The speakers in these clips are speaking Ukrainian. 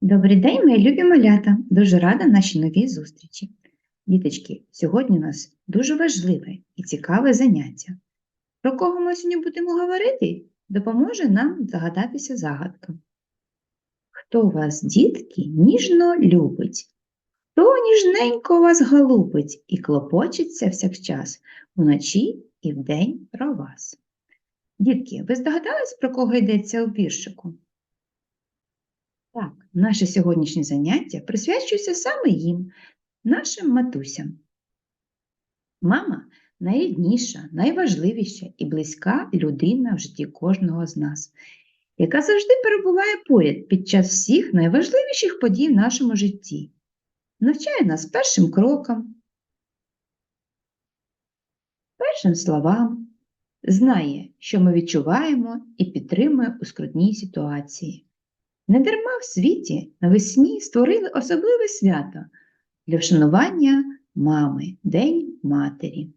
Добрий день, мої любі малята! Дуже рада нашій новій зустрічі. Діточки, сьогодні у нас дуже важливе і цікаве заняття. Про кого ми сьогодні будемо говорити, допоможе нам загадатися загадка. Хто вас, дітки, ніжно любить? Хто ніжненько вас голубить і клопочеться всякчас уночі і вдень про вас? Дітки, ви здогадались, про кого йдеться у віршику? Так, наше сьогоднішнє заняття присвячується саме їм, нашим матусям. Мама найрідніша, найважливіша і близька людина в житті кожного з нас, яка завжди перебуває поряд під час всіх найважливіших подій в нашому житті, навчає нас першим крокам, першим словам, знає, що ми відчуваємо і підтримує у скрутній ситуації. Недарма в світі навесні створили особливе свято для вшанування мами День Матері.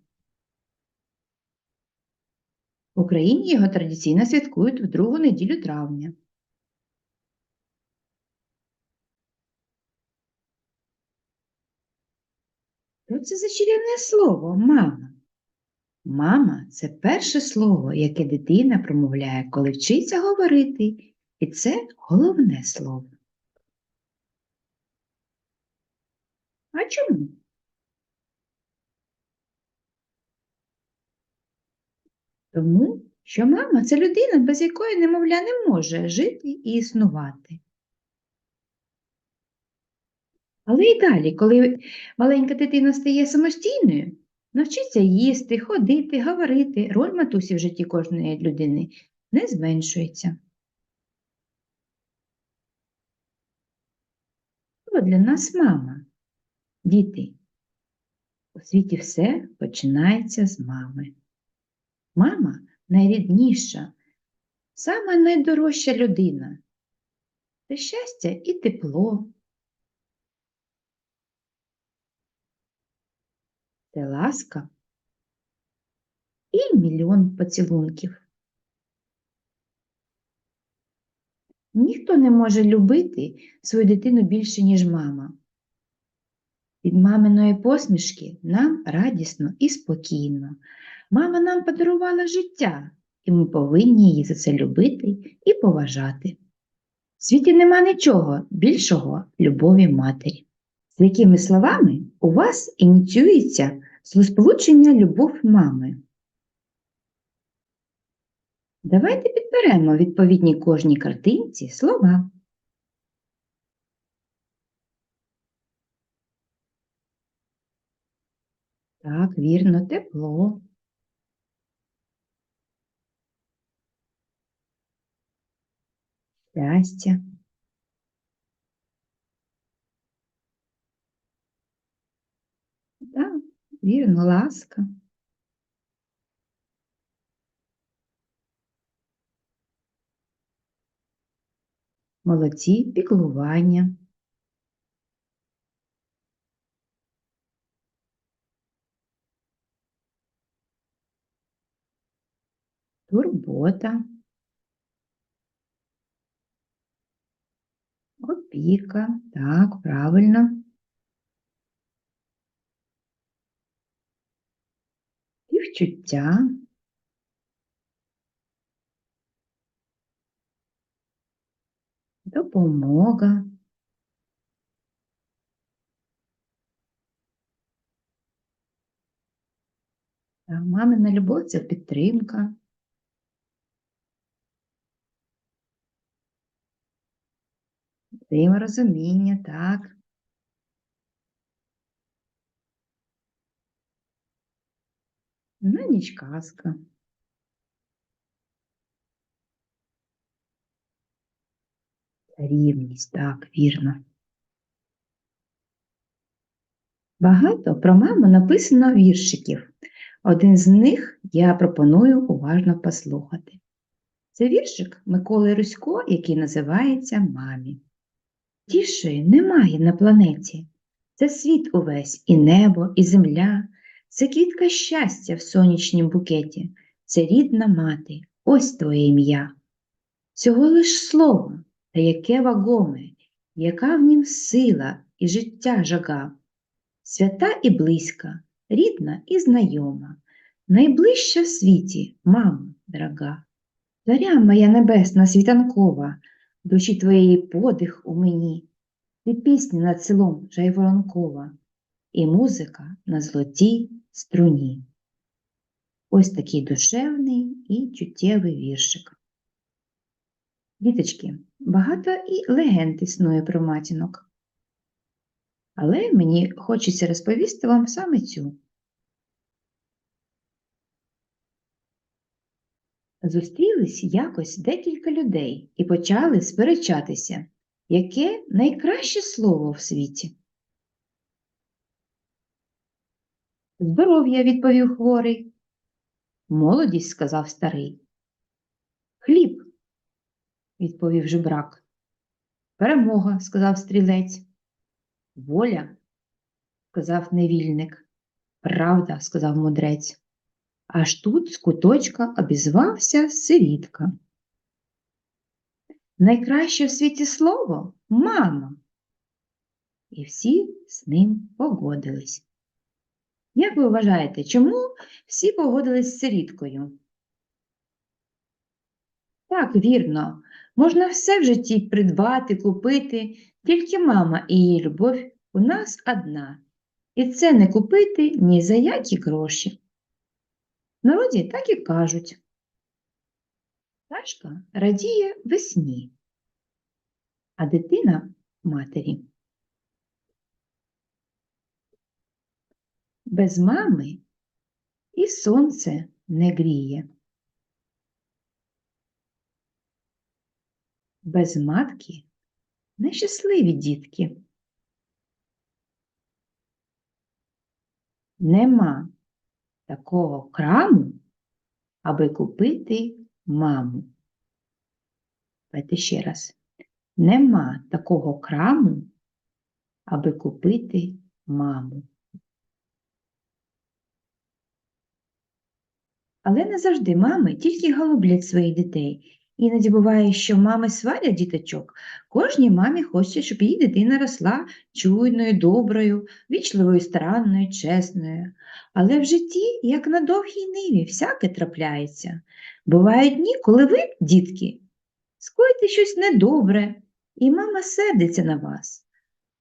В Україні його традиційно святкують в другу неділю травня. Що це за чарівне слово мама? Мама це перше слово, яке дитина промовляє, коли вчиться говорити і це головне слово. А чому? Тому що мама це людина, без якої немовля не може жити і існувати. Але і далі, коли маленька дитина стає самостійною, навчиться їсти, ходити, говорити, роль матусі в житті кожної людини не зменшується. Для нас мама? Діти, у світі все починається з мами. Мама найрідніша, сама найдорожча людина. Це щастя і тепло. Це ласка і мільйон поцілунків. Ніхто не може любити свою дитину більше, ніж мама. Від маминої посмішки нам радісно і спокійно. Мама нам подарувала життя, і ми повинні її за це любити і поважати. В світі нема нічого більшого любові матері. З якими словами у вас ініціюється словосполучення любов мами? Давайте підберемо відповідні кожній картинці слова. Так, вірно, тепло. Щастя. Так, вірно, ласка. Молодці, піклування. Турбота. Опіка. Так, правильно. Співчуття. Допомога. Мамина любов це підтримка. Взаєморозуміння, так. На ніч казка. Рівність, так, вірно. Багато про маму написано віршиків. Один з них я пропоную уважно послухати. Це віршик Миколи Русько, який називається Мамі. Тішої немає на планеті. Це світ увесь, і небо, і земля, це квітка щастя в сонячнім букеті, це рідна мати, ось твоє ім'я. Всього лиш слово, та яке вагоме, яка в нім сила і життя жага, свята і близька, рідна і знайома, найближча в світі, мама дорога. Заря моя небесна світанкова, душі твоєї подих у мені, і пісня над селом жайворонкова, і музика на золотій струні. Ось такий душевний і чуттєвий віршик. Діточки, багато і легенд існує про матінок. Але мені хочеться розповісти вам саме цю. Зустрілись якось декілька людей і почали сперечатися, яке найкраще слово в світі. Здоров'я, відповів хворий. Молодість, сказав старий. Хліб, відповів жебрак. Перемога, сказав стрілець. Воля, сказав невільник. Правда, сказав мудрець. Аж тут з куточка обізвався сирітка. Найкраще в світі слово мама. І всі з ним погодились. Як ви вважаєте, чому всі погодились з сиріткою? Так, вірно, можна все в житті придбати, купити, тільки мама і її любов у нас одна. І це не купити ні за які гроші. Народі так і кажуть. Пташка радіє весні, а дитина матері. Без мами і сонце не гріє. Без матки нещасливі дітки. Нема такого краму, аби купити маму. Давайте ще раз. Нема такого краму, аби купити маму. Але не завжди мами тільки голублять своїх дітей. Іноді буває, що мами сварять діточок. Кожній мамі хоче, щоб її дитина росла чуйною, доброю, вічливою, старанною, чесною. Але в житті, як на довгій ниві, всяке трапляється. Бувають дні, коли ви, дітки, скоїте щось недобре, і мама сердиться на вас.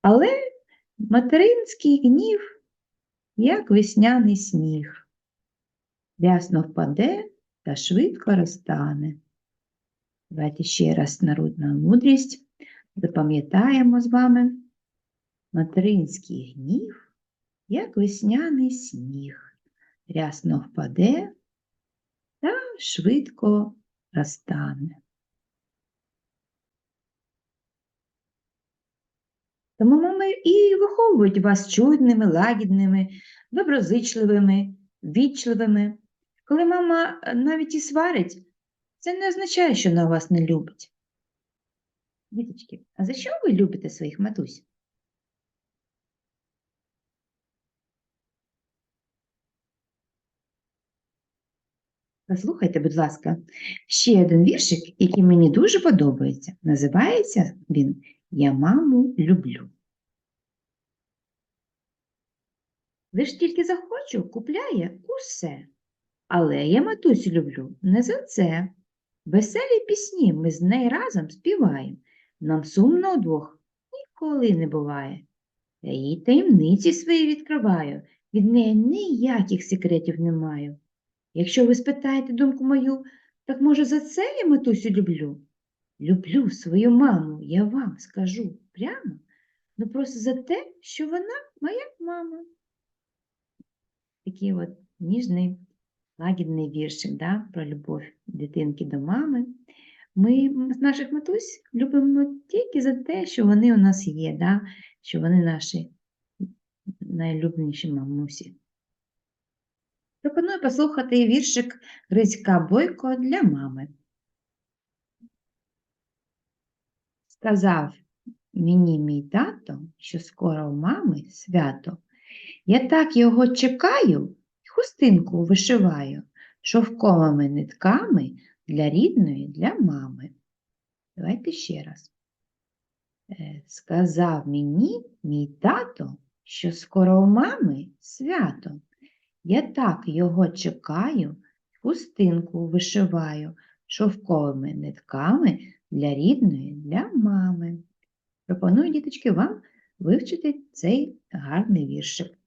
Але материнський гнів, як весняний сніг рясно впаде та швидко розтане. Давайте ще раз народна мудрість. Запам'ятаємо з вами материнський гнів, як весняний сніг, рясно впаде та швидко розтане. Тому мами і виховують вас чудними, лагідними, доброзичливими, вічливими. Коли мама навіть і сварить, це не означає, що вона вас не любить. Діточки, а за що ви любите своїх матусь? Послухайте, будь ласка, ще один віршик, який мені дуже подобається. Називається він Я маму люблю. Лиш тільки захочу, купляє усе. Але я матусю люблю не за це. Веселі пісні ми з нею разом співаємо. Нам сумно удвох ніколи не буває. Я їй таємниці свої відкриваю, від неї ніяких секретів не маю. Якщо ви спитаєте думку мою, так може за це я матусю люблю? Люблю свою маму, я вам скажу прямо, ну просто за те, що вона моя мама. Такий от ніжний лагідний віршик да, про любов дитинки до мами. Ми з наших матусь любимо тільки за те, що вони у нас є, да, що вони наші найлюбленіші мамусі. Пропоную послухати віршик Грицька Бойко для мами. Сказав мені мій тато, що скоро у мами свято. Я так його чекаю, хустинку вишиваю шовковими нитками для рідної, для мами. Давайте ще раз. Е, Сказав мені мій тато, що скоро у мами свято. Я так його чекаю, хустинку вишиваю шовковими нитками для рідної, для мами. Пропоную, діточки, вам вивчити цей гарний віршик.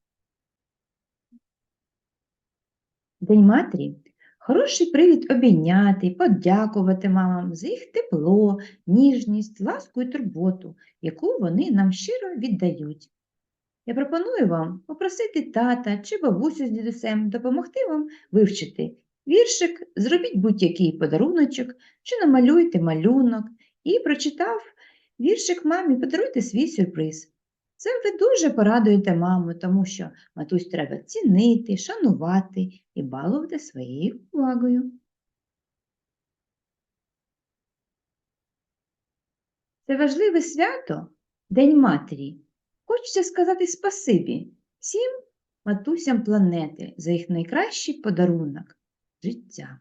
День матері хороший привід обійняти, подякувати мамам за їх тепло, ніжність, ласку і турботу, яку вони нам щиро віддають. Я пропоную вам попросити тата чи бабусю з дідусем допомогти вам вивчити віршик, зробіть будь-який подаруночок чи намалюйте малюнок і, прочитав віршик мамі, подаруйте свій сюрприз. Це ви дуже порадуєте маму, тому що матусь треба цінити, шанувати і балувати своєю увагою. Це важливе свято День матері. Хочеться сказати спасибі всім матусям планети за їх найкращий подарунок життя.